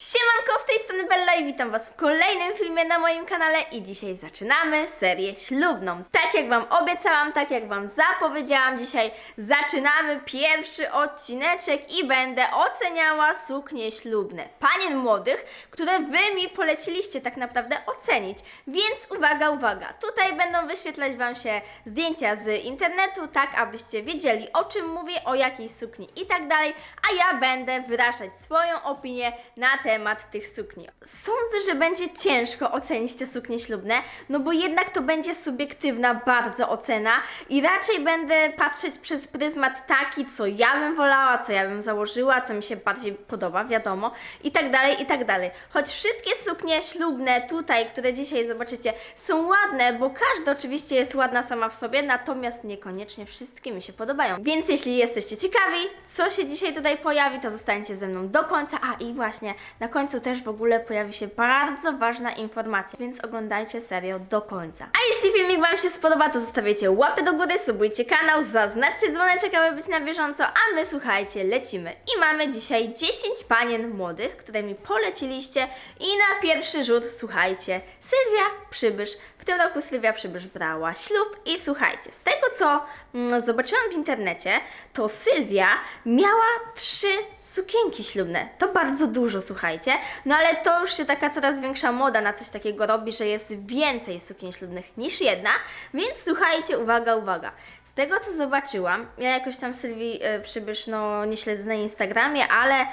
Siemanko, z tej strony Bella i witam Was w kolejnym filmie na moim kanale i dzisiaj zaczynamy serię ślubną. Tak jak Wam obiecałam, tak jak Wam zapowiedziałam, dzisiaj zaczynamy pierwszy odcineczek i będę oceniała suknie ślubne panien młodych, które Wy mi poleciliście tak naprawdę ocenić. Więc uwaga, uwaga, tutaj będą wyświetlać Wam się zdjęcia z internetu, tak abyście wiedzieli o czym mówię, o jakiej sukni i tak dalej, a ja będę wyrażać swoją opinię na temat tych sukni. Sądzę, że będzie ciężko ocenić te suknie ślubne, no bo jednak to będzie subiektywna bardzo ocena i raczej będę patrzeć przez pryzmat taki, co ja bym wolała, co ja bym założyła, co mi się bardziej podoba, wiadomo, i tak dalej, i tak dalej. Choć wszystkie suknie ślubne tutaj, które dzisiaj zobaczycie, są ładne, bo każda oczywiście jest ładna sama w sobie, natomiast niekoniecznie wszystkie mi się podobają. Więc jeśli jesteście ciekawi, co się dzisiaj tutaj pojawi, to zostańcie ze mną do końca. A i właśnie, na końcu też w ogóle pojawi się bardzo ważna informacja, więc oglądajcie serial do końca. A jeśli filmik Wam się spodoba, to zostawiajcie łapy do góry, subujcie kanał, zaznaczcie dzwoneczek, aby być na bieżąco, a my słuchajcie, lecimy. I mamy dzisiaj 10 panien młodych, które mi poleciliście i na pierwszy rzut, słuchajcie, Sylwia Przybysz. Tym roku Sylwia Przybysz brała ślub i słuchajcie, z tego co mm, zobaczyłam w internecie, to Sylwia miała trzy sukienki ślubne. To bardzo dużo, słuchajcie. No ale to już się taka coraz większa moda na coś takiego robi, że jest więcej sukien ślubnych niż jedna. Więc słuchajcie, uwaga, uwaga. Tego co zobaczyłam, ja jakoś tam Sylwii e, Przybysz no, nie śledzę na Instagramie, ale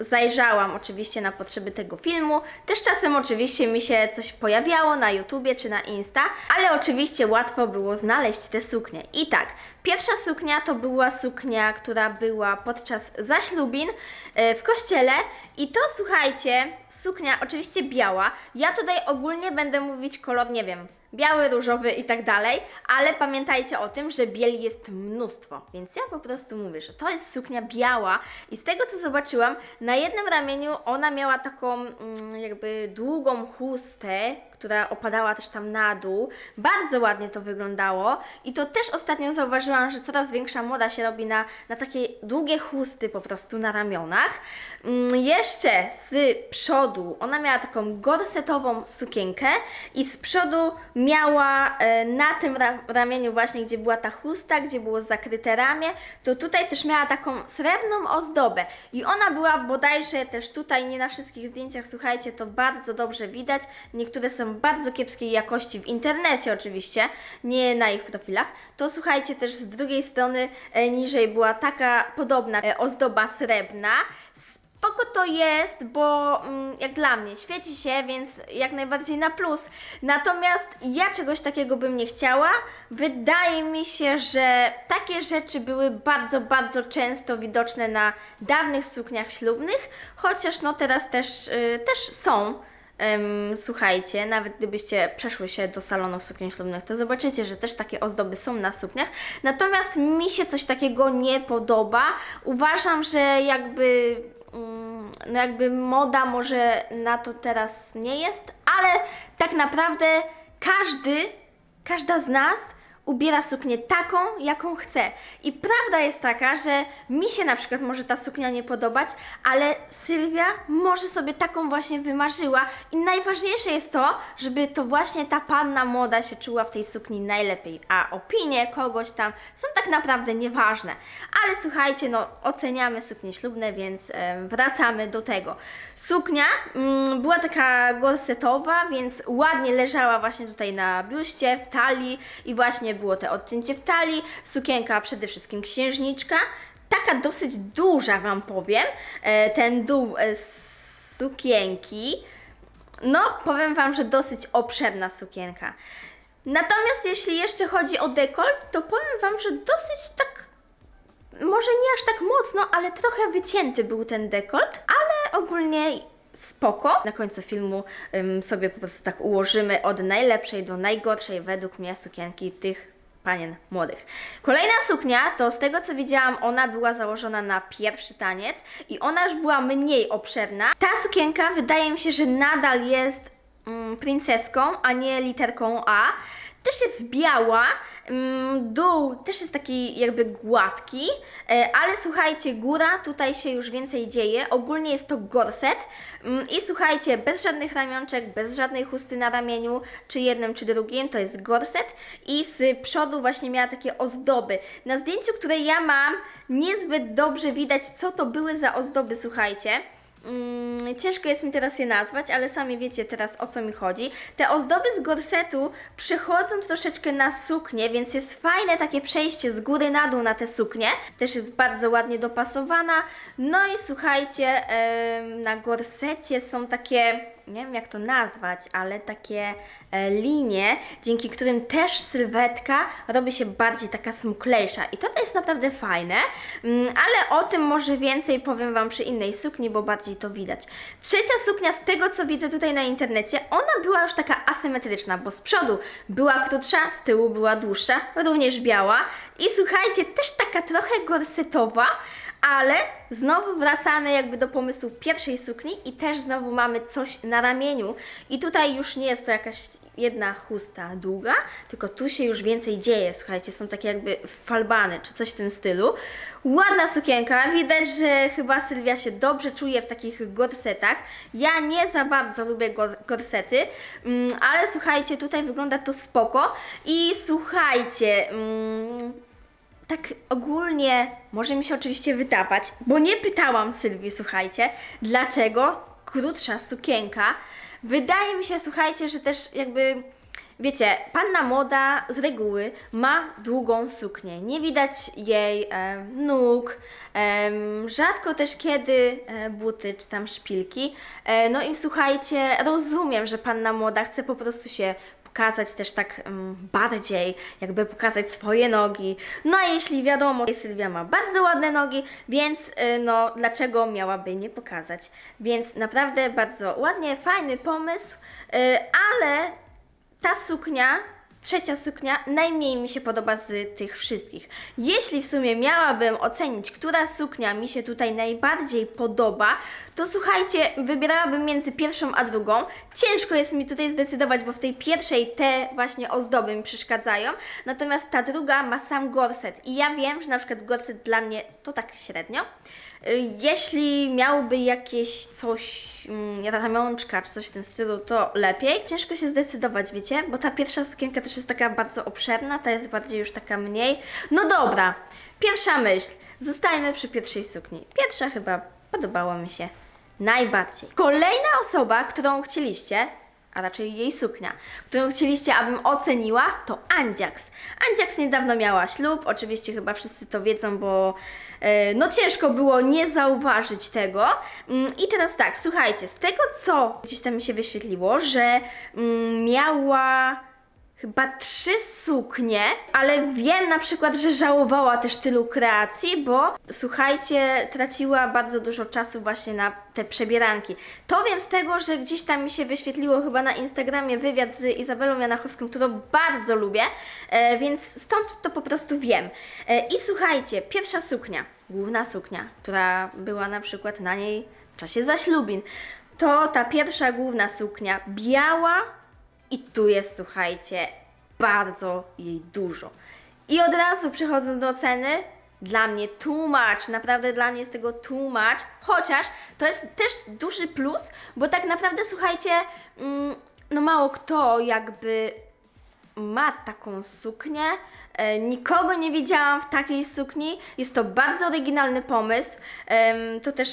zajrzałam oczywiście na potrzeby tego filmu. Też czasem oczywiście mi się coś pojawiało na YouTubie czy na Insta, ale oczywiście łatwo było znaleźć te suknie. I tak, pierwsza suknia to była suknia, która była podczas zaślubin e, w kościele i to słuchajcie, suknia oczywiście biała. Ja tutaj ogólnie będę mówić kolor, nie wiem, biały, różowy i tak dalej, ale pamiętajcie o tym, że bieli jest mnóstwo, więc ja po prostu mówię, że to jest suknia biała i z tego co zobaczyłam, na jednym ramieniu ona miała taką mm, jakby długą chustę, która opadała też tam na dół. Bardzo ładnie to wyglądało i to też ostatnio zauważyłam, że coraz większa moda się robi na, na takie długie chusty po prostu na ramionach. Mm, jeszcze z przodu ona miała taką gorsetową sukienkę i z przodu miała e, na tym ra ramieniu właśnie, gdzie była ta chusta, gdzie było zakryte ramię, to tutaj też miała taką srebrną ozdobę i ona była bodajże też tutaj, nie na wszystkich zdjęciach, słuchajcie, to bardzo dobrze widać, niektóre są bardzo kiepskiej jakości w internecie oczywiście, nie na ich profilach, to słuchajcie też z drugiej strony e, niżej była taka podobna e, ozdoba srebrna, Spoko to jest, bo mm, jak dla mnie świeci się, więc jak najbardziej na plus. Natomiast ja czegoś takiego bym nie chciała. Wydaje mi się, że takie rzeczy były bardzo, bardzo często widoczne na dawnych sukniach ślubnych, chociaż no teraz też, y, też są. Słuchajcie, nawet gdybyście przeszły się do salonów sukien ślubnych, to zobaczycie, że też takie ozdoby są na sukniach. Natomiast mi się coś takiego nie podoba. Uważam, że jakby mm, no jakby moda może na to teraz nie jest, ale tak naprawdę każdy, każda z nas ubiera suknię taką, jaką chce. I prawda jest taka, że mi się na przykład może ta suknia nie podobać, ale Sylwia może sobie taką właśnie wymarzyła i najważniejsze jest to, żeby to właśnie ta panna młoda się czuła w tej sukni najlepiej, a opinie kogoś tam są tak naprawdę nieważne. Ale słuchajcie, no oceniamy suknie ślubne, więc wracamy do tego. Suknia mm, była taka gorsetowa, więc ładnie leżała właśnie tutaj na biuście, w talii i właśnie było to odcięcie w talii, sukienka przede wszystkim księżniczka, taka dosyć duża Wam powiem, e, ten dół e, sukienki, no powiem Wam, że dosyć obszerna sukienka. Natomiast jeśli jeszcze chodzi o dekolt, to powiem Wam, że dosyć tak może nie aż tak mocno, ale trochę wycięty był ten dekolt, ale ogólnie spoko. Na końcu filmu ym, sobie po prostu tak ułożymy od najlepszej do najgorszej według mnie sukienki tych panien młodych. Kolejna suknia, to z tego co widziałam, ona była założona na pierwszy taniec i ona już była mniej obszerna. Ta sukienka wydaje mi się, że nadal jest mm, princeską, a nie literką A. też jest biała, dół też jest taki jakby gładki, e, ale słuchajcie, góra tutaj się już więcej dzieje. Ogólnie jest to gorset mm, i słuchajcie, bez żadnych ramionczek, bez żadnej chusty na ramieniu, czy jednym, czy drugim, to jest gorset i z przodu właśnie miała takie ozdoby. Na zdjęciu, które ja mam, niezbyt dobrze widać, co to były za ozdoby, słuchajcie. Mm, ciężko jest mi teraz je nazwać, ale sami wiecie teraz o co mi chodzi. Te ozdoby z gorsetu przechodzą troszeczkę na suknię, więc jest fajne takie przejście z góry na dół na te suknie. Też jest bardzo ładnie dopasowana. No i słuchajcie, em, na gorsecie są takie, nie wiem jak to nazwać, ale takie e, linie, dzięki którym też sylwetka robi się bardziej taka smuklejsza. I to jest naprawdę fajne, Mm, ale o tym może więcej powiem Wam przy innej sukni, bo bardziej to widać. Trzecia suknia, z tego co widzę tutaj na internecie, ona była już taka asymetryczna, bo z przodu była krótsza, z tyłu była dłuższa, również biała. I słuchajcie, też taka trochę gorsetowa, ale znowu wracamy jakby do pomysłu pierwszej sukni i też znowu mamy coś na ramieniu. I tutaj już nie jest to jakaś jedna chusta długa, tylko tu się już więcej dzieje. Słuchajcie, są takie jakby falbany czy coś w tym stylu. Ładna sukienka, widać, że chyba Sylwia się dobrze czuje w takich gorsetach. Ja nie za bardzo lubię gor- gorsety, mm, ale słuchajcie, tutaj wygląda to spoko. I słuchajcie, mm, tak ogólnie może mi się oczywiście wydawać, bo nie pytałam Sylwii, słuchajcie, dlaczego krótsza sukienka. Wydaje mi się, słuchajcie, że też jakby. Wiecie, panna moda z reguły ma długą suknię. Nie widać jej e, nóg, em, rzadko też kiedy e, buty czy tam szpilki. E, no i słuchajcie, rozumiem, że panna moda chce po prostu się pokazać też tak mm, bardziej, jakby pokazać swoje nogi. No a jeśli wiadomo, Sylwia ma bardzo ładne nogi, więc y, no dlaczego miałaby nie pokazać? Więc naprawdę bardzo ładnie, fajny pomysł, y, ale ta suknia, trzecia suknia, najmniej mi się podoba z tych wszystkich. Jeśli w sumie miałabym ocenić, która suknia mi się tutaj najbardziej podoba, to słuchajcie, wybierałabym między pierwszą a drugą. Ciężko jest mi tutaj zdecydować, bo w tej pierwszej te właśnie ozdoby mi przeszkadzają, natomiast ta druga ma sam gorset. I ja wiem, że na przykład gorset dla mnie to tak średnio. Jeśli miałby jakieś coś, mm, ramionczka czy coś w tym stylu, to lepiej. Ciężko się zdecydować, wiecie, bo ta pierwsza sukienka też jest taka bardzo obszerna, ta jest bardziej już taka mniej. No dobra, pierwsza myśl. Zostajemy przy pierwszej sukni. Pierwsza chyba podobała mi się najbardziej. Kolejna osoba, którą chcieliście, a raczej jej suknia, którą chcieliście, abym oceniła, to Andziaks. Andziaks niedawno miała ślub, oczywiście chyba wszyscy to wiedzą, bo no ciężko było nie zauważyć tego. Mm, I teraz tak, słuchajcie, z tego co gdzieś tam mi się wyświetliło, że mm, miała chyba trzy suknie, ale wiem na przykład, że żałowała też tylu kreacji, bo słuchajcie, traciła bardzo dużo czasu właśnie na te przebieranki. To wiem z tego, że gdzieś tam mi się wyświetliło chyba na Instagramie wywiad z Izabelą Janachowską, którą bardzo lubię, e, więc stąd to po prostu wiem. E, I słuchajcie, pierwsza suknia, główna suknia, która była na przykład na niej w czasie zaślubin, to ta pierwsza główna suknia, biała, i tu jest, słuchajcie, bardzo jej dużo. I od razu przechodząc do oceny, dla mnie tłumacz, naprawdę dla mnie jest tego tłumacz, chociaż to jest też duży plus, bo tak naprawdę, słuchajcie, mm, no mało kto jakby ma taką suknię. E, Nikogo nie widziałam w takiej sukni. Jest to bardzo oryginalny pomysł. Em, To też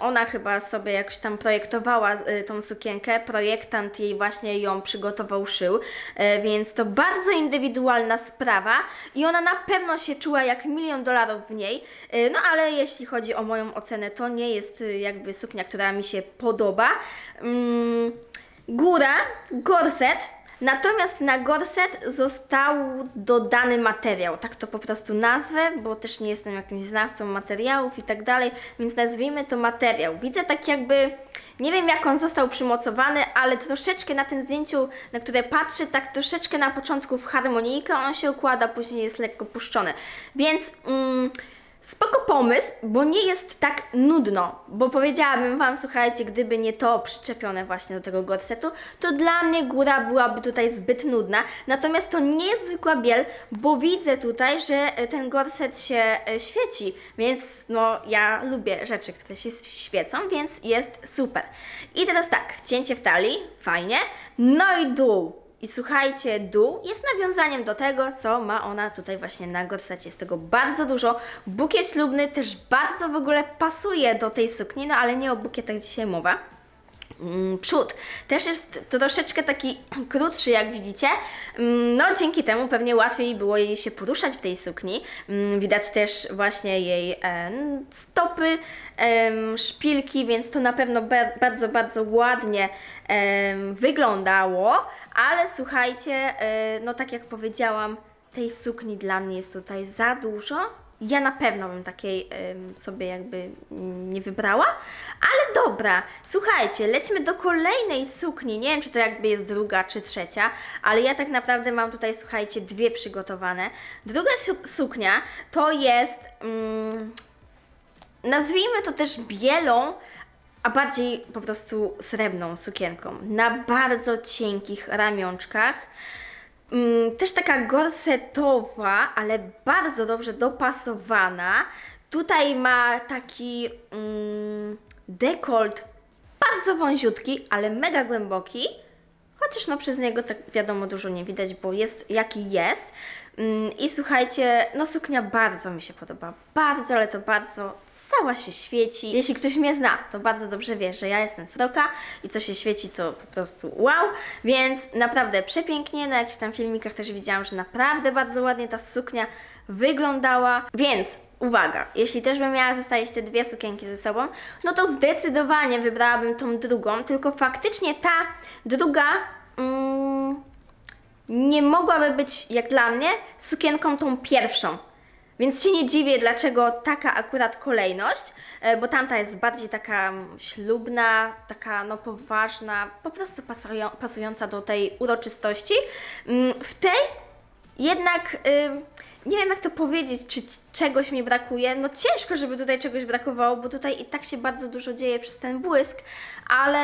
ona chyba sobie jakoś tam projektowała e, tą sukienkę. Projektant jej właśnie ją przygotował, szył. E, Więc to bardzo indywidualna sprawa i ona na pewno się czuła jak milion dolarów w niej. E, No ale jeśli chodzi o moją ocenę, to nie jest e, jakby suknia, która mi się podoba. Mm, Góra, gorset, Natomiast na gorset został dodany materiał, tak to po prostu nazwę, bo też nie jestem jakimś znawcą materiałów i tak dalej, więc nazwijmy to materiał. Widzę tak jakby, nie wiem jak on został przymocowany, ale troszeczkę na tym zdjęciu, na które patrzę, tak troszeczkę na początku w harmonijkę on się układa, później jest lekko puszczony. Więc mm, Spoko pomysł, bo nie jest tak nudno, bo powiedziałabym Wam, słuchajcie, gdyby nie to przyczepione właśnie do tego gorsetu, to dla mnie góra byłaby tutaj zbyt nudna, natomiast to nie jest zwykła biel, bo widzę tutaj, że e, ten gorset się e, świeci, więc no ja lubię rzeczy, które się świecą, więc jest super. I teraz tak, cięcie w talii, fajnie, no i dół. I słuchajcie, dół jest nawiązaniem do tego, co ma ona tutaj właśnie na gorsecie. Jest tego bardzo dużo. Bukiet ślubny też bardzo w ogóle pasuje do tej sukni, no ale nie o bukietach dzisiaj mowa. Mm, Przód też jest troszeczkę taki krótszy, jak widzicie. Mm, No, dzięki temu pewnie łatwiej było jej się poruszać w tej sukni. Mm, Widać też właśnie jej stopy, szpilki, więc to na pewno ba- bardzo, bardzo ładnie wyglądało. Ale słuchajcie, e, no tak jak powiedziałam, tej sukni dla mnie jest tutaj za dużo. Ja na pewno bym takiej sobie jakby nie wybrała, ale dobra, słuchajcie, lećmy do kolejnej sukni. Nie wiem, czy to jakby jest druga czy trzecia, ale ja tak naprawdę mam tutaj, słuchajcie, dwie przygotowane. Druga su- suknia to jest, mm, nazwijmy to też bielą, a bardziej po prostu srebrną sukienką na bardzo cienkich ramionczkach. Mm, też taka gorsetowa, ale bardzo dobrze dopasowana. Tutaj ma taki mm, dekolt bardzo wąziutki, ale mega głęboki. Chociaż no przez niego tak wiadomo dużo nie widać, bo jest jaki jest. Mm, I słuchajcie, no suknia bardzo mi się podoba. Bardzo, ale to bardzo. Cała się świeci. Jeśli ktoś mnie zna, to bardzo dobrze wie, że ja jestem sroka i co się świeci, to po prostu wow. Więc naprawdę przepięknie. Na jakichś tam filmikach też widziałam, że naprawdę bardzo ładnie ta suknia wyglądała. Więc uwaga, jeśli też bym miała zostawić te dwie sukienki ze sobą, no to zdecydowanie wybrałabym tą drugą, tylko faktycznie ta druga mm, nie mogłaby być, jak dla mnie, sukienką tą pierwszą. Więc się nie dziwię, dlaczego taka akurat kolejność, e, bo tamta jest bardziej taka mm, ślubna, taka no poważna, po prostu pasują, pasująca do tej uroczystości. Mm, W tej jednak nie wiem jak to powiedzieć, czy czegoś mi brakuje. No ciężko, żeby tutaj czegoś brakowało, bo tutaj i tak się bardzo dużo dzieje przez ten błysk, ale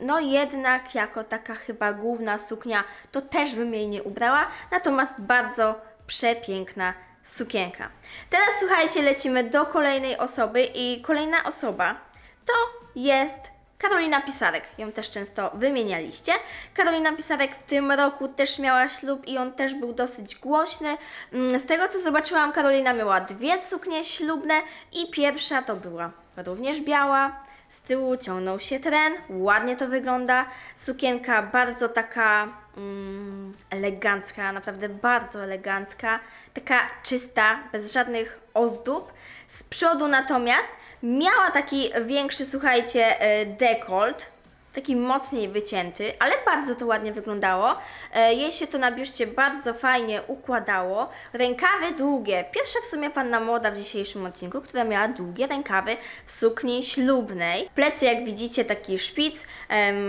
no jednak jako taka chyba główna suknia, to też bym jej nie ubrała. Natomiast bardzo przepiękna sukienka. Teraz słuchajcie, lecimy do kolejnej osoby i kolejna osoba to jest Karolina Pisarek, ją też często wymienialiście. Karolina Pisarek w tym roku też miała ślub i on też był dosyć głośny. Mm, Z tego co zobaczyłam, Karolina miała dwie suknie ślubne i pierwsza to była również biała. Z tyłu ciągnął się tren, ładnie to wygląda. Sukienka bardzo taka mm, elegancka, naprawdę bardzo elegancka, taka czysta, bez żadnych ozdób. Z przodu natomiast miała taki większy, słuchajcie, e, dekolt, taki mocniej wycięty, ale bardzo to ładnie wyglądało. E, Jej się to na biuście bardzo fajnie układało. Rękawy długie. Pierwsza w sumie panna moda w dzisiejszym odcinku, która miała długie rękawy w sukni ślubnej. Plecy, jak widzicie, taki szpic,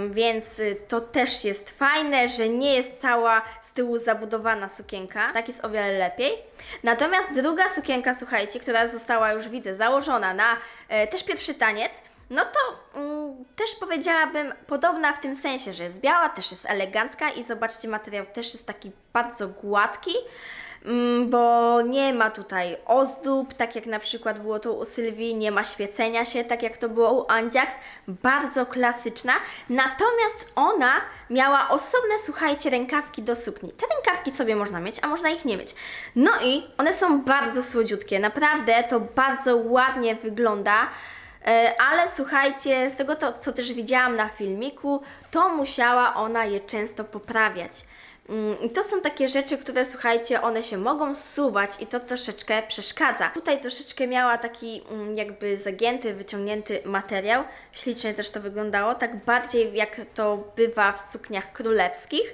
więc y, to też jest fajne, że nie jest cała z tyłu zabudowana sukienka. Tak jest o wiele lepiej. Natomiast druga sukienka, słuchajcie, która została już widzę założona na e, też pierwszy taniec, no to mm, też powiedziałabym podobna w tym sensie, że jest biała, też jest elegancka i zobaczcie, materiał też jest taki bardzo gładki, mm, bo nie ma tutaj ozdób, tak jak na przykład było to u Sylwii, nie ma świecenia się, tak jak to było u Andziaks, bardzo klasyczna, natomiast ona miała osobne, słuchajcie, rękawki do sukni. Te rękawki sobie można mieć, a można ich nie mieć. No i one są bardzo słodziutkie, naprawdę to bardzo ładnie wygląda. E, Ale słuchajcie, z tego to, co też widziałam na filmiku, to musiała ona je często poprawiać. Mm, I to są takie rzeczy, które słuchajcie, one się mogą zsuwać i to troszeczkę przeszkadza. Tutaj troszeczkę miała taki mm, jakby zagięty, wyciągnięty materiał. Ślicznie też to wyglądało, tak bardziej jak to bywa w sukniach królewskich,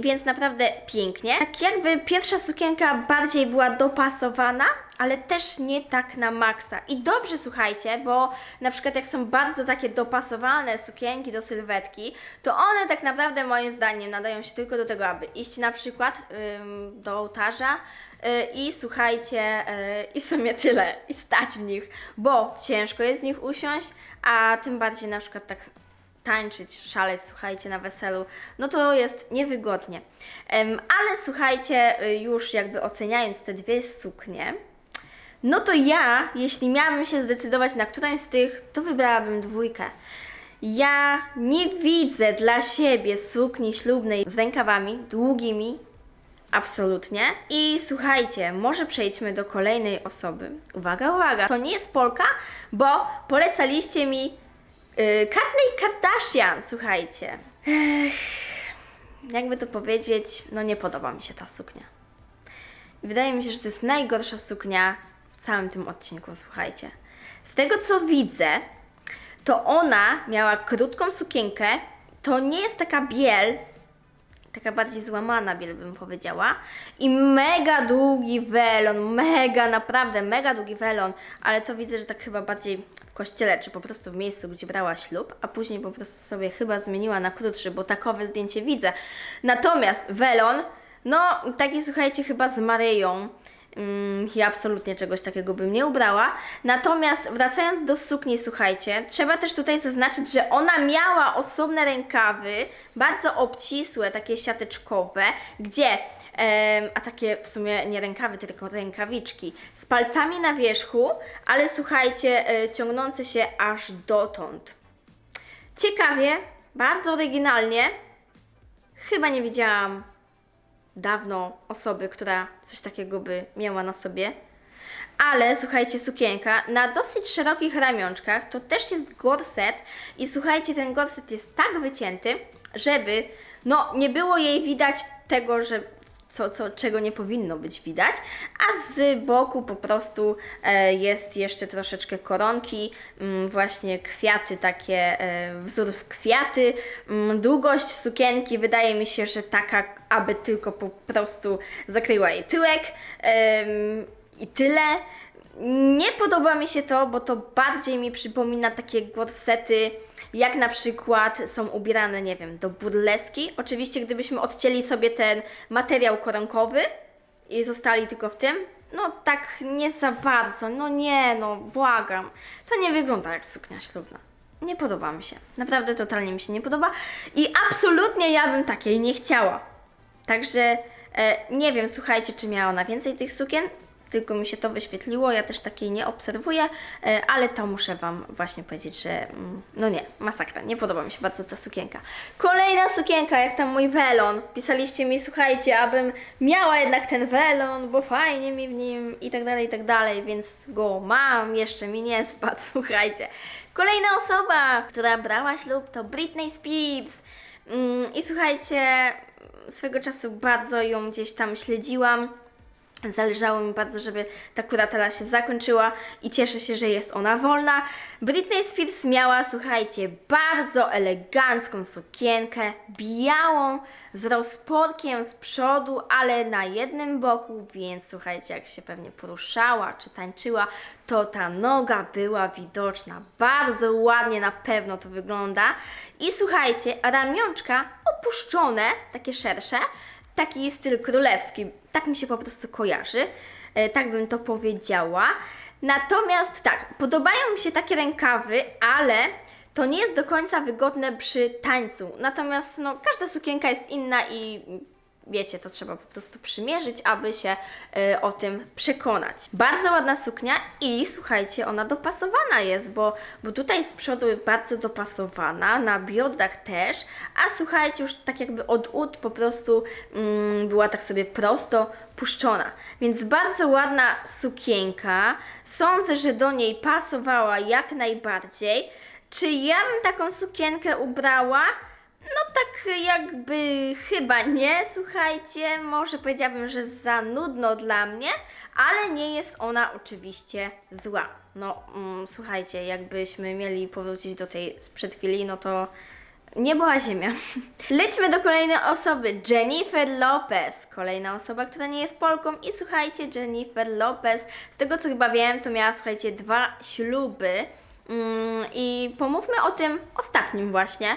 więc naprawdę pięknie. Tak jakby pierwsza sukienka bardziej była dopasowana, ale też nie tak na maksa. I dobrze słuchajcie, bo na przykład jak są bardzo takie dopasowane sukienki do sylwetki, to one tak naprawdę moim zdaniem nadają się tylko do tego, aby iść na przykład ym, do ołtarza y, i słuchajcie, y, i w sumie tyle, i stać w nich, bo ciężko jest w nich usiąść, a tym bardziej na przykład tak tańczyć, szaleć, słuchajcie, na weselu, no to jest niewygodnie. Ale słuchajcie, y, już jakby oceniając te dwie suknie, no to ja, jeśli miałabym się zdecydować na którąś z tych, to wybrałabym dwójkę. Ja nie widzę dla siebie sukni ślubnej z rękawami długimi, absolutnie. I słuchajcie, może przejdźmy do kolejnej osoby. Uwaga, uwaga, to nie jest Polka, bo polecaliście mi yy, Katnej Kardashian, słuchajcie. Ech, jakby to powiedzieć, no nie podoba mi się ta suknia. Wydaje mi się, że to jest najgorsza suknia całym tym odcinku, słuchajcie. Z tego co widzę, to ona miała krótką sukienkę, to nie jest taka biel, taka bardziej złamana biel bym powiedziała i mega długi welon, mega, naprawdę mega długi welon, ale to widzę, że tak chyba bardziej w kościele, czy po prostu w miejscu, gdzie brała ślub, a później po prostu sobie chyba zmieniła na krótszy, bo takowe zdjęcie widzę. Natomiast welon, no taki słuchajcie chyba z Maryją, ja absolutnie czegoś takiego bym nie ubrała. Natomiast wracając do sukni, słuchajcie, trzeba też tutaj zaznaczyć, że ona miała osobne rękawy, bardzo obcisłe, takie siateczkowe, gdzie, a takie w sumie nie rękawy, tylko rękawiczki, z palcami na wierzchu, ale słuchajcie, e, ciągnące się aż dotąd. Ciekawie, bardzo oryginalnie. Chyba nie widziałam dawno osoby, która coś takiego by miała na sobie. Ale słuchajcie, sukienka na dosyć szerokich ramionczkach to też jest gorset i słuchajcie, ten gorset jest tak wycięty, żeby no nie było jej widać tego, że co, co, czego nie powinno być widać, a z boku po prostu e, jest jeszcze troszeczkę koronki, mm, właśnie kwiaty, takie e, wzór w kwiaty. Mm, długość sukienki wydaje mi się, że taka, aby tylko po prostu zakryła jej tyłek i tyle. Nie podoba mi się to, bo to bardziej mi przypomina takie gorsety, jak na przykład są ubierane, nie wiem, do burleski. Oczywiście, gdybyśmy odcięli sobie ten materiał koronkowy i zostali tylko w tym, no tak nie za bardzo, no nie, no błagam. To nie wygląda jak suknia ślubna. Nie podoba mi się. Naprawdę totalnie mi się nie podoba i absolutnie ja bym takiej nie chciała. Także e, nie wiem, słuchajcie, czy miała ona więcej tych sukien, tylko mi się to wyświetliło, ja też takiej nie obserwuję, e, ale to muszę Wam właśnie powiedzieć, że mm, no nie, masakra, nie podoba mi się bardzo ta sukienka. Kolejna sukienka, jak tam mój welon, pisaliście mi, słuchajcie, abym miała jednak ten welon, bo fajnie mi w nim i tak dalej, i tak dalej, więc go mam, jeszcze mi nie spadł, słuchajcie. Kolejna osoba, która brała ślub to Britney Spears. Mm, I słuchajcie, swego czasu bardzo ją gdzieś tam śledziłam. Zależało mi bardzo, żeby ta kuratela się zakończyła i cieszę się, że jest ona wolna. Britney Spears miała, słuchajcie, bardzo elegancką sukienkę, białą, z rozporkiem z przodu, ale na jednym boku, więc słuchajcie, jak się pewnie poruszała czy tańczyła, to ta noga była widoczna. Bardzo ładnie na pewno to wygląda. I słuchajcie, ramionczka opuszczone, takie szersze, taki styl królewski. Tak mi się po prostu kojarzy. E, tak bym to powiedziała. Natomiast tak, podobają mi się takie rękawy, ale to nie jest do końca wygodne przy tańcu. Natomiast no, każda sukienka jest inna i wiecie, to trzeba po prostu przymierzyć, aby się y, o tym przekonać. Bardzo ładna suknia i słuchajcie, ona dopasowana jest, bo, bo tutaj z przodu bardzo dopasowana, na biodrach też, a słuchajcie, już tak jakby od ud po prostu mm, była tak sobie prosto puszczona. Więc bardzo ładna sukienka. Sądzę, że do niej pasowała jak najbardziej. Czy ja bym taką sukienkę ubrała? No tak jakby chyba nie, słuchajcie, może powiedziałabym, że za nudno dla mnie, ale nie jest ona oczywiście zła. No mm, słuchajcie, jakbyśmy mieli powrócić do tej sprzed chwili, no to Niebo a ziemia. Lećmy do kolejnej osoby. Jennifer Lopez. Kolejna osoba, która nie jest Polką. I słuchajcie, Jennifer Lopez, z tego co chyba wiem, to miała, słuchajcie, dwa śluby. Mm, I pomówmy o tym ostatnim właśnie.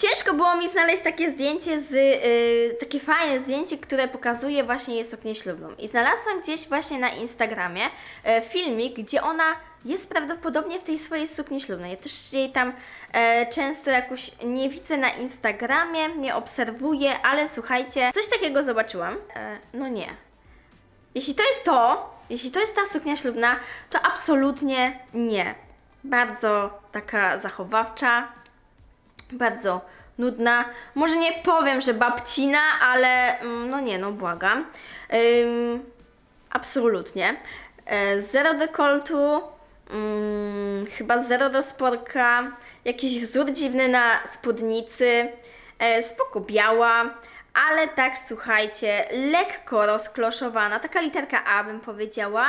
Ciężko było mi znaleźć takie zdjęcie z, y, takie fajne zdjęcie, które pokazuje właśnie jej suknię ślubną. I znalazłam gdzieś właśnie na Instagramie e, filmik, gdzie ona jest prawdopodobnie w tej swojej sukni ślubnej. Ja też jej tam e, często jakoś nie widzę na Instagramie, nie obserwuję, ale słuchajcie, coś takiego zobaczyłam. E, no nie. Jeśli to jest to, jeśli to jest ta suknia ślubna, to absolutnie nie. Bardzo taka zachowawcza, bardzo nudna. Może nie powiem, że babcina, ale mm, no nie, no błagam. Ym, absolutnie. E, Zero dekoltu, mm, chyba zero do sporka, jakiś wzór dziwny na spódnicy, e, spoko biała, ale tak słuchajcie, lekko rozkloszowana, taka literka A bym powiedziała.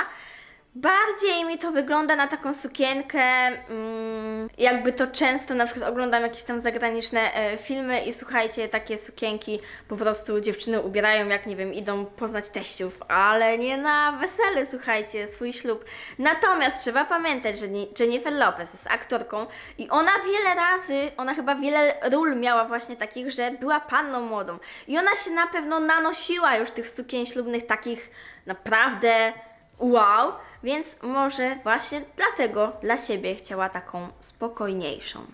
Bardziej mi to wygląda na taką sukienkę, mm, jakby to często na przykład oglądam jakieś tam zagraniczne e, filmy i słuchajcie, takie sukienki po prostu dziewczyny ubierają, jak nie wiem, idą poznać teściów, ale nie na wesele, słuchajcie, swój ślub. Natomiast trzeba pamiętać, że Jennifer Lopez jest aktorką i ona wiele razy, ona chyba wiele ról miała właśnie takich, że była panną młodą. I ona się na pewno nanosiła już tych sukien ślubnych takich naprawdę wow, więc może właśnie dlatego dla siebie chciała taką spokojniejszą.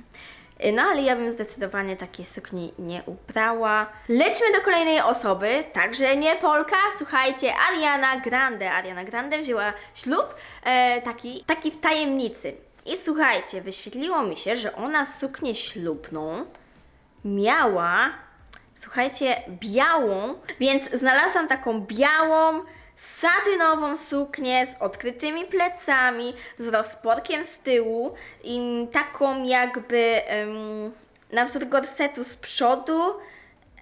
Y, No ale ja bym zdecydowanie takiej sukni nie ubrała. Lećmy do kolejnej osoby, także nie Polka, słuchajcie, Ariana Grande. Ariana Grande wzięła ślub e, taki, taki w tajemnicy. I słuchajcie, wyświetliło mi się, że ona suknię ślubną miała, słuchajcie, białą, więc znalazłam taką białą, satynową suknię z odkrytymi plecami, z rozporkiem z tyłu i taką jakby em, na wzór gorsetu z przodu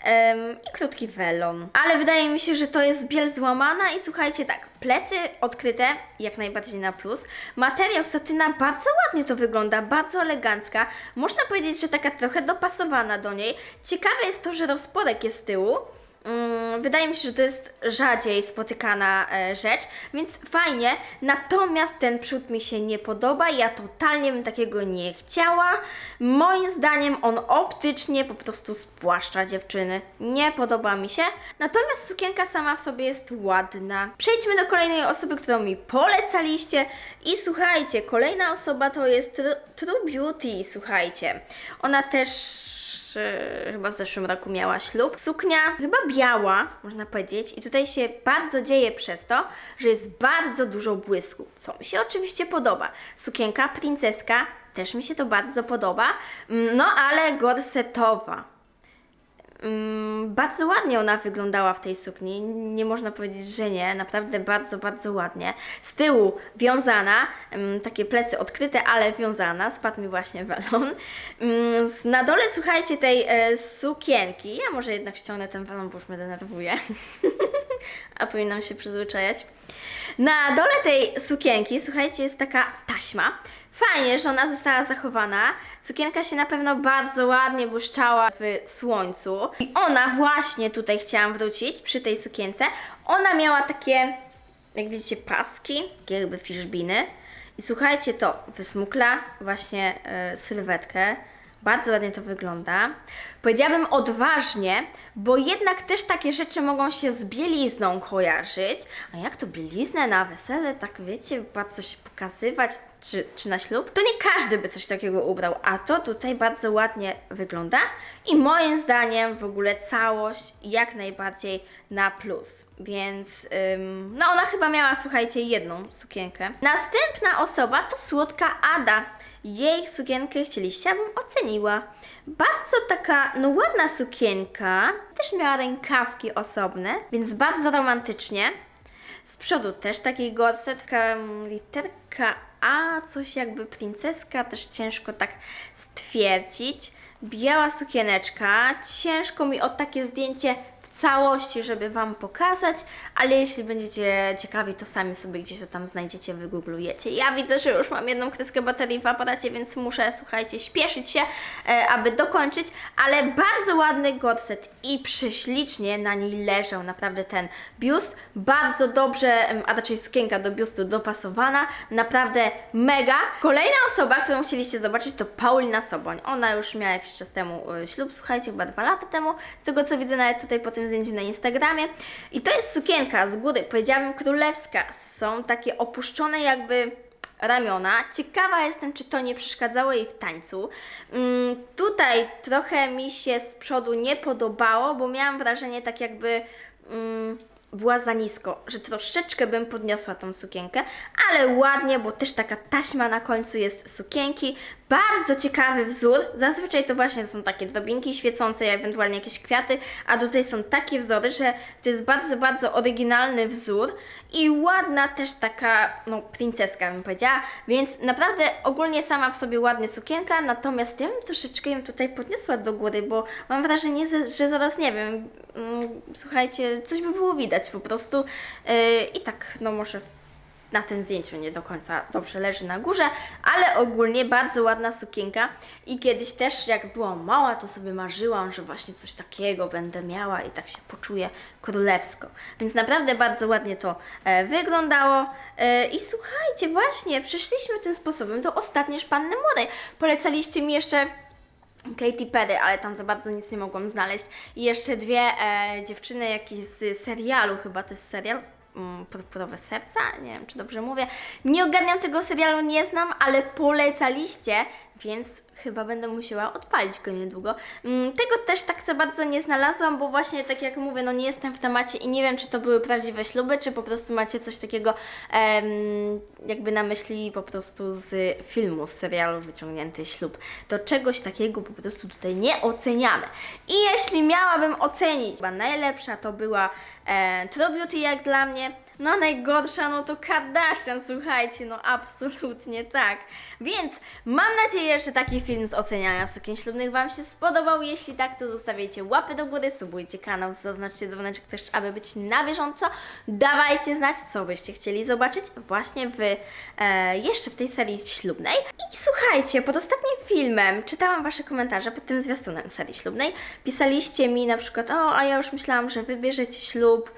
em, i krótki welon. Ale wydaje mi się, że to jest biel złamana i słuchajcie tak, plecy odkryte, jak najbardziej na plus. Materiał satyna bardzo ładnie to wygląda, bardzo elegancka. Można powiedzieć, że taka trochę dopasowana do niej. Ciekawe jest to, że rozporek jest z tyłu. Mm, Wydaje mi się, że to jest rzadziej spotykana e, rzecz, więc fajnie. Natomiast ten przód mi się nie podoba. Ja totalnie bym takiego nie chciała. Moim zdaniem on optycznie po prostu spłaszcza dziewczyny. Nie podoba mi się. Natomiast sukienka sama w sobie jest ładna. Przejdźmy do kolejnej osoby, którą mi polecaliście. I słuchajcie, kolejna osoba to jest Tru- True Beauty. Słuchajcie, ona też chyba w zeszłym roku miała ślub. Suknia chyba biała, można powiedzieć, i tutaj się bardzo dzieje przez to, że jest bardzo dużo błysku, co mi się oczywiście podoba. Sukienka princeska też mi się to bardzo podoba, no ale gorsetowa. Mm, bardzo ładnie ona wyglądała w tej sukni. Nie można powiedzieć, że nie. Naprawdę bardzo, bardzo ładnie. Z tyłu wiązana, mm, takie plecy odkryte, ale wiązana. Spadł mi właśnie welon. Mm, Na dole, słuchajcie, tej e, sukienki. Ja może jednak ściągnę ten welon, bo już mnie denerwuje. A powinnam się przyzwyczajać. Na dole tej sukienki, słuchajcie, jest taka taśma. Fajnie, że ona została zachowana. Sukienka się na pewno bardzo ładnie błyszczała w słońcu. I ona właśnie tutaj chciałam wrócić przy tej sukience. Ona miała takie, jak widzicie, paski, takie jakby fiszbiny. I słuchajcie, to wysmukla właśnie e, sylwetkę. Bardzo ładnie to wygląda. Powiedziałabym odważnie, bo jednak też takie rzeczy mogą się z bielizną kojarzyć. A jak to bieliznę na wesele, tak wiecie, bardzo się pokazywać, czy, czy na ślub, to nie każdy by coś takiego ubrał, a to tutaj bardzo ładnie wygląda i moim zdaniem w ogóle całość jak najbardziej na plus. Więc ym, no ona chyba miała, słuchajcie, jedną sukienkę. Następna osoba to słodka Ada. Jej sukienkę chcieliście, abym oceniła. Bardzo taka, no ładna sukienka. Też miała rękawki osobne, więc bardzo romantycznie. Z przodu też taki gorset, taka mm, literka A, coś jakby princeska, też ciężko tak stwierdzić. biała sukieneczka. Ciężko mi o takie zdjęcie całości, żeby Wam pokazać, ale jeśli będziecie ciekawi, to sami sobie gdzieś to tam znajdziecie, wygooglujecie. Ja widzę, że już mam jedną kreskę baterii w aparacie, więc muszę, słuchajcie, śpieszyć się, e, aby dokończyć, ale bardzo ładny gorset i prześlicznie na niej leżał naprawdę ten biust. Bardzo dobrze, a raczej sukienka do biustu dopasowana, naprawdę mega. Kolejna osoba, którą chcieliście zobaczyć, to Paulina Soboń. Ona już miała jakiś czas temu e, ślub, słuchajcie, chyba dwa lata temu, z tego co widzę nawet tutaj po tym zdjęciu na Instagramie. I to jest sukienka z góry, powiedziałabym królewska. Są takie opuszczone jakby ramiona. Ciekawa jestem, czy to nie przeszkadzało jej w tańcu. Mm, tutaj trochę mi się z przodu nie podobało, bo miałam wrażenie tak jakby mm, była za nisko, że troszeczkę bym podniosła tą sukienkę, ale ładnie, bo też taka taśma na końcu jest sukienki. Bardzo ciekawy wzór. Zazwyczaj to właśnie są takie drobinki świecące, ewentualnie jakieś kwiaty, a tutaj są takie wzory, że to jest bardzo, bardzo oryginalny wzór i ładna też taka, no, princeska bym powiedziała, więc naprawdę ogólnie sama w sobie ładna sukienka, natomiast ja bym troszeczkę ją tutaj podniosła do góry, bo mam wrażenie, że, że zaraz, nie wiem, mm, słuchajcie, coś by było widać po prostu yy, i tak, no może w na tym zdjęciu nie do końca dobrze leży na górze, ale ogólnie bardzo ładna sukienka i kiedyś też jak byłam mała, to sobie marzyłam, że właśnie coś takiego będę miała i tak się poczuję królewsko. Więc naprawdę bardzo ładnie to e, wyglądało e, i słuchajcie, właśnie przeszliśmy tym sposobem do ostatniej Panny Młodej. Polecaliście mi jeszcze Katy Perry, ale tam za bardzo nic nie mogłam znaleźć. I jeszcze dwie e, dziewczyny jakieś z serialu, chyba to jest serial. Mm, Purpurowe serca, nie wiem czy dobrze mówię. Nie ogarniam tego serialu, nie znam, ale polecaliście, więc chyba będę musiała odpalić go niedługo. Mm, Tego też tak za bardzo nie znalazłam, bo właśnie tak jak mówię, no nie jestem w temacie i nie wiem, czy to były prawdziwe śluby, czy po prostu macie coś takiego em, jakby na myśli po prostu z filmu, z serialu wyciągnięty ślub. To czegoś takiego po prostu tutaj nie oceniamy. I jeśli miałabym ocenić, chyba najlepsza to była e, True Beauty jak dla mnie, no najgorsza no to Kardashian, słuchajcie, no absolutnie tak. Więc mam nadzieję, że taki film z oceniania sukien ślubnych Wam się spodobał. Jeśli tak, to zostawiajcie łapy do góry, subujcie kanał, zaznaczcie dzwoneczek też, aby być na bieżąco. Dawajcie znać, co byście chcieli zobaczyć właśnie w, e, jeszcze w tej serii ślubnej. I słuchajcie, pod ostatnim filmem czytałam Wasze komentarze pod tym zwiastunem serii ślubnej. Pisaliście mi na przykład, o, a ja już myślałam, że wybierzecie ślub,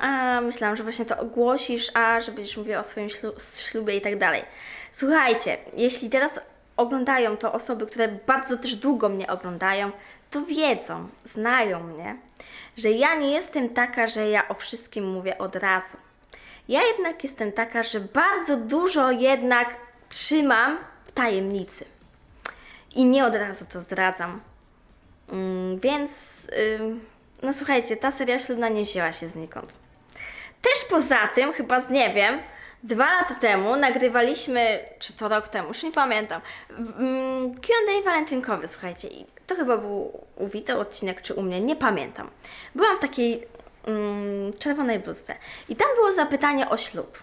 a myślałam, że właśnie to ogłosisz, a że będziesz mówiła o swoim ślu- ślubie i tak dalej. Słuchajcie, jeśli teraz oglądają to osoby, które bardzo też długo mnie oglądają, to wiedzą, znają mnie, że ja nie jestem taka, że ja o wszystkim mówię od razu. Ja jednak jestem taka, że bardzo dużo jednak trzymam w tajemnicy. I nie od razu to zdradzam. Mm, więc, ym, no słuchajcie, ta seria ślubna nie wzięła się znikąd. Też poza tym, chyba z nie wiem, dwa lata temu nagrywaliśmy, czy to rok temu, już nie pamiętam, mm, Q&A walentynkowy, słuchajcie, i to chyba był u Wito odcinek, czy u mnie, nie pamiętam. Byłam w takiej mm, czerwonej bluzce i tam było zapytanie o ślub.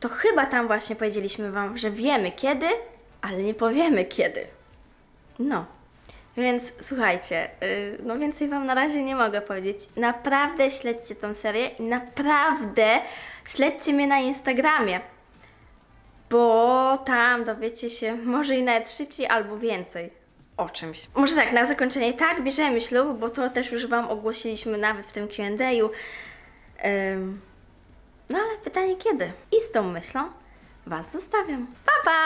To chyba tam właśnie powiedzieliśmy Wam, że wiemy kiedy, ale nie powiemy kiedy. No. Więc słuchajcie, yy, no więcej Wam na razie nie mogę powiedzieć. Naprawdę śledźcie tą serię i naprawdę śledźcie mnie na Instagramie, bo tam dowiecie się może i nawet szybciej albo więcej o czymś. Może tak, na zakończenie, tak, bierzemy ślub, bo to też już Wam ogłosiliśmy nawet w tym Q&A. No ale pytanie kiedy? I z tą myślą Was zostawiam. Pa, pa!